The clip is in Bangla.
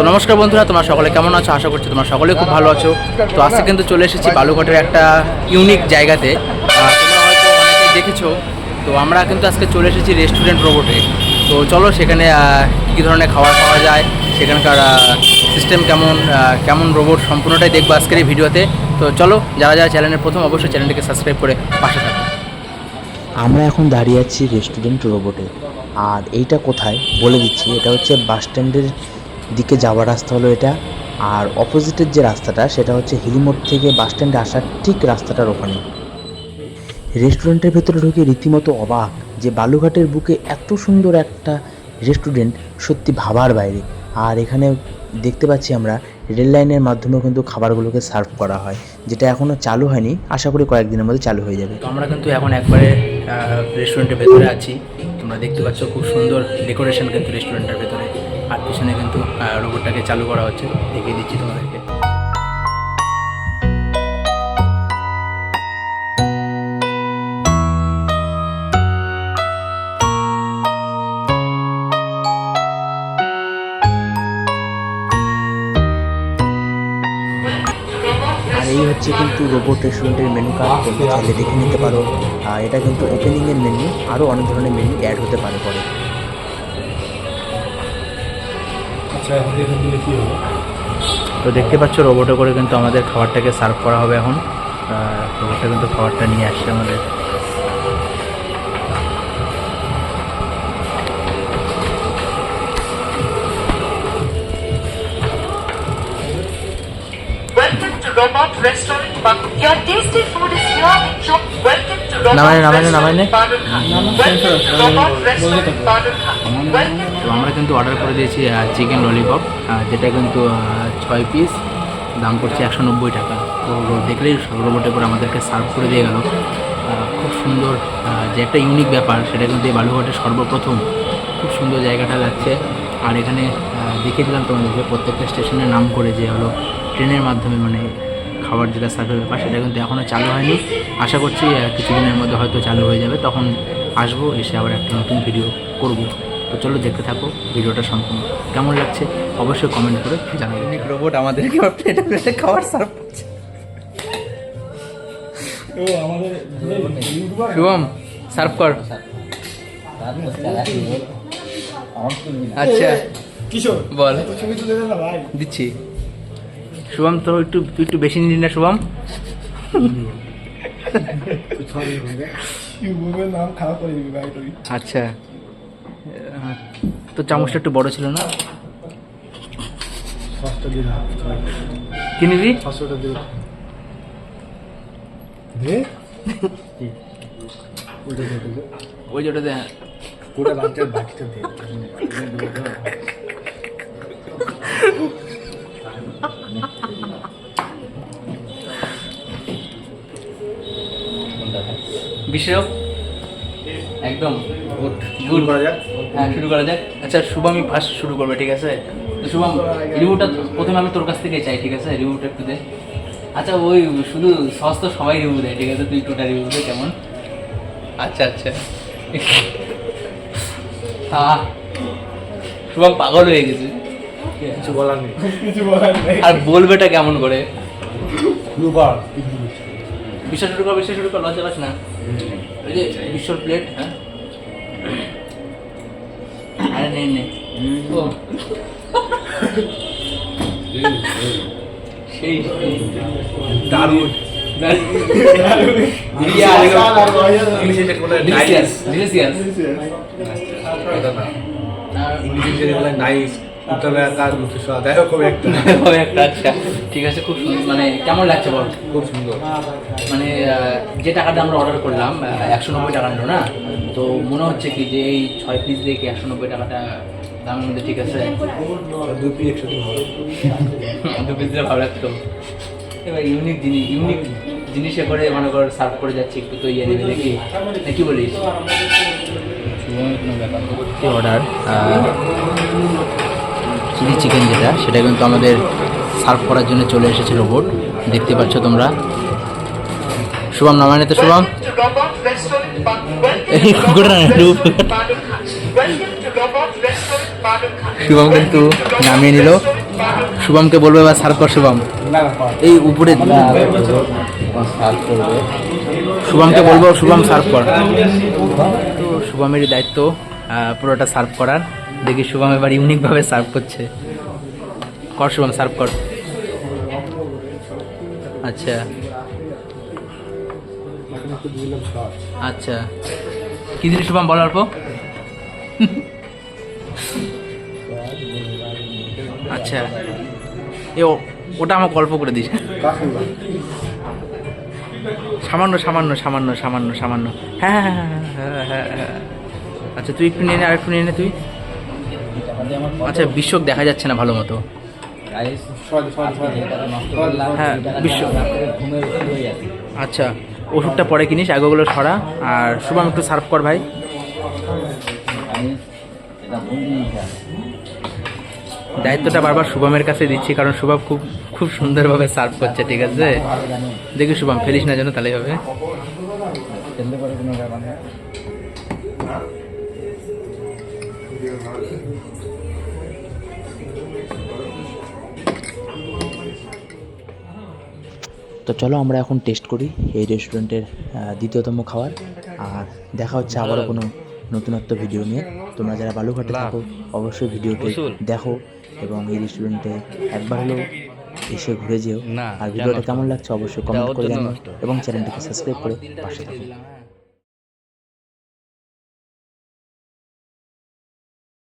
তো নমস্কার বন্ধুরা, তোমরা সকলে কেমন আছো? আশা করছি তোমরা সকলে খুব ভালো আছো। তো আজকে কিন্তু চলে এসেছি বালুঘাটের একটা ইউনিক জায়গাতে। তোমরা হয়তো দেখেছ, তো আমরা কিন্তু আজকে চলে এসেছি রেস্টুরেন্ট রোবটে তো চলো সেখানে কী কী ধরনের খাবার পাওয়া যায়, সেখানকার সিস্টেম কেমন কেমন রোবট সম্পূর্ণটাই দেখব আজকের এই ভিডিওতে। তো চলো, যারা যারা চ্যানেলের প্রথম, অবশ্যই চ্যানেলটিকে সাবস্ক্রাইব করে পাশে থাকো। আমরা এখন দাঁড়িয়ে আছি রেস্টুরেন্ট রোবটে আর এইটা কোথায়? বলে দিচ্ছি, এটা হচ্ছে বাস স্ট্যান্ডের দিকে যাওয়ার রাস্তা হলো এটা। আর অপোজিটের যে রাস্তাটা, সেটা হচ্ছে হিলিমোড় থেকে বাস স্ট্যান্ডে আসার ঠিক রাস্তাটার ওখানে। রেস্টুরেন্টের ভেতরে ঢুকে রীতিমতো অবাক যে বালুঘাটের বুকে এত সুন্দর একটা রেস্টুরেন্ট সত্যি ভাবার বাইরে। আর এখানে দেখতে পাচ্ছি আমরা, রেল লাইনের মাধ্যমে কিন্তু খাবারগুলোকে সার্ভ করা হয়, যেটা এখনও চালু হয়নি। আশা করি কয়েকদিনের মধ্যে চালু হয়ে যাবে। আমরা কিন্তু এখন একবারে রেস্টুরেন্টের ভেতরে আছি। তোমরা দেখতে পাচ্ছ খুব সুন্দর ডেকোরেশন কিন্তু রেস্টুরেন্টের ভেতরে। আর পিছনে কিন্তু রোবটটাকে চালু করা হচ্ছে। দেখিয়ে দিচ্ছি তোমাদেরকে। এই হচ্ছে কিন্তু রোবট রেস্টুরেন্টের মেনু কার্ড তোমরা চাইলে দেখে নিতে পারো। আর এটা কিন্তু ওপেনিংয়ের মেনু আরও অনেক ধরনের মেনু অ্যাড হতে পারে পরে। তো দেখতে পাচ্ছ রোবটে করে কিন্তু আমাদের খাবারটাকে সার্ভ করা হবে এখন রোবটটা কিন্তু খাবারটা নিয়ে আসছে আমাদের নামাই নামাই নামাই নে আমরা কিন্তু অর্ডার করে দিয়েছি চিকেন ললিপপ যেটা কিন্তু ছয় পিস দাম পড়ছে একশো নব্বই টাকা। তো দেখলেই রোবটে করে আমাদেরকে সার্ভ করে দিয়ে গেল। খুব সুন্দর যে একটা ইউনিক ব্যাপার, সেটা কিন্তু এই বালুঘাটের সর্বপ্রথম। খুব সুন্দর জায়গাটা লাগছে। আর এখানে দেখিয়ে দিলাম তোমাদেরকে, প্রত্যেকটা স্টেশনের নাম করে যে হলো ট্রেনের মাধ্যমে মানে খাবার যেটা সার্ভের ব্যাপার, সেটা কিন্তু এখনও চালু হয়নি। আশা করছি কিছুদিনের মধ্যে হয়তো চালু হয়ে যাবে। তখন আসব, এসে আবার একটা নতুন ভিডিও করব। তো চলো দেখতে থাকো ভিডিওটা সম্পূর্ণ। কেমন লাগছে অবশ্যই কমেন্ট করে জানাবে। রোবট আমাদেরকে প্লেটে প্লেটে খাবার সার্ভ করছে শুভম সার্ভ কর। আচ্ছা কিশোর বল। ছবি তুলে দে না ভাই। দিচ্ছি। শুভম তো একটু তুই একটু বেশি নিলি না শুভম। আচ্ছা। তো চামচটা একটু বড় ছিল না? কি নিবি? ওই যেটা ওটা একদম গুড করা যাক। হ্যাঁ শুরু করা যাক। আচ্ছা শুভমই ফার্স্ট শুরু করবে ঠিক আছে? তো শুভম রিভিউটা প্রথমে আমি তোর কাছ থেকে চাই ঠিক আছে? রিভিউটা একটু দে। আচ্ছা ওই শুধু সস তো সবাই রিভিউ দেয় ঠিক আছে? তুই টোটা রিভিউ দে কেমন? আচ্ছা আচ্ছা। হ্যাঁ শুভম পাগল হয়ে গেছে। কিছু বলার নেই। কিছু বলার নেই। আর বলবেটা কেমন করে? বিশ্বাস শুরু কর বিশ্বাস শুরু কর লজ্জা পাস না? ওই যে বিশ্বর প্লেট হ্যাঁ? আরে নে নে। ও। সেই দারুণ। ডিলিশিয়াস ডিলিশিয়াস নাইস উত্তরে তার মুখে স্বাদ এরকম একটা। একটা আচ্ছা। ঠিক আছে খুব সুন্দর মানে কেমন লাগছে বল? খুব সুন্দর। মানে যে টাকাটা আমরা অর্ডার করলাম একশো নব্বই টাকা না তো মনে হচ্ছে কি যে এই ছয় পিস একশো নব্বই টাকাটা দামের মধ্যে ঠিক আছে? দু পিস দু পিস দিলে ভালো লাগতো। এবার ইউনিক জিনিস ইউনিক জিনিসে করে মনে কর সার্ভ করে যাচ্ছি একটু তো ইয়ে নেবে দেখি কি বলিস? অর্ডার চিলি চিকেন যেটা সেটা কিন্তু আমাদের সার্ভ করার জন্য চলে এসেছে রোবট। দেখতে পাচ্ছ তোমরা। শুভম নামায় তো শুভম. শুভম কিন্তু নামিয়ে নিল। শুভমকে বলব এবার সার্ভ কর শুভম। এই উপরে শুভমকে বলব শুভম সার্ভ কর। তো শুভমেরই দায়িত্ব পুরোটা সার্ভ করার। দেখি শুভম এবার ইউনিকভাবে সার্ভ করছে। কর শুভম সার্ভ কর। আচ্ছা। আচ্ছা। কি দিলি শুভম, বল অল্প। আচ্ছা। এ ওটা আমাকে অল্প করে দিস। সামান্য সামান্য সামান্য সামান্য সামান্য। হ্যাঁ হ্যাঁ হ্যাঁ হ্যাঁ হ্যাঁ হ্যাঁ। আচ্ছা তুই একটু নিয়ে নে আর একটু নিয়ে নে তুই। আচ্ছা বিশ্বক দেখা যাচ্ছে না ভালো মতো। হ্যাঁ বিশ্ব আচ্ছা ওষুধটা পরে কিনিস আগে সরা। আর শুভম একটু সার্ভ কর ভাই। দায়িত্বটা বারবার শুভমের কাছে দিচ্ছি কারণ শুভম খুব খুব সুন্দরভাবে সার্ভ করছে ঠিক আছে? দেখি শুভম ফেলিস না যেন তাহলেই হবে। তো চলো আমরা এখন টেস্ট করি এই রেস্টুরেন্টের দ্বিতীয়তম খাবার। আর দেখা হচ্ছে আবারও কোনো নতুনত্ব ভিডিও নিয়ে। তোমরা যারা বালুঘাটে থাকো অবশ্যই ভিডিওটি দেখো এবং এই রেস্টুরেন্টে একবার হলেও এসে ঘুরে যেও। আর ভিডিওটা কেমন লাগছে অবশ্যই কমেন্ট করে জানিও এবং চ্যানেলটিকে সাবস্ক্রাইব করে পাশে থাকো।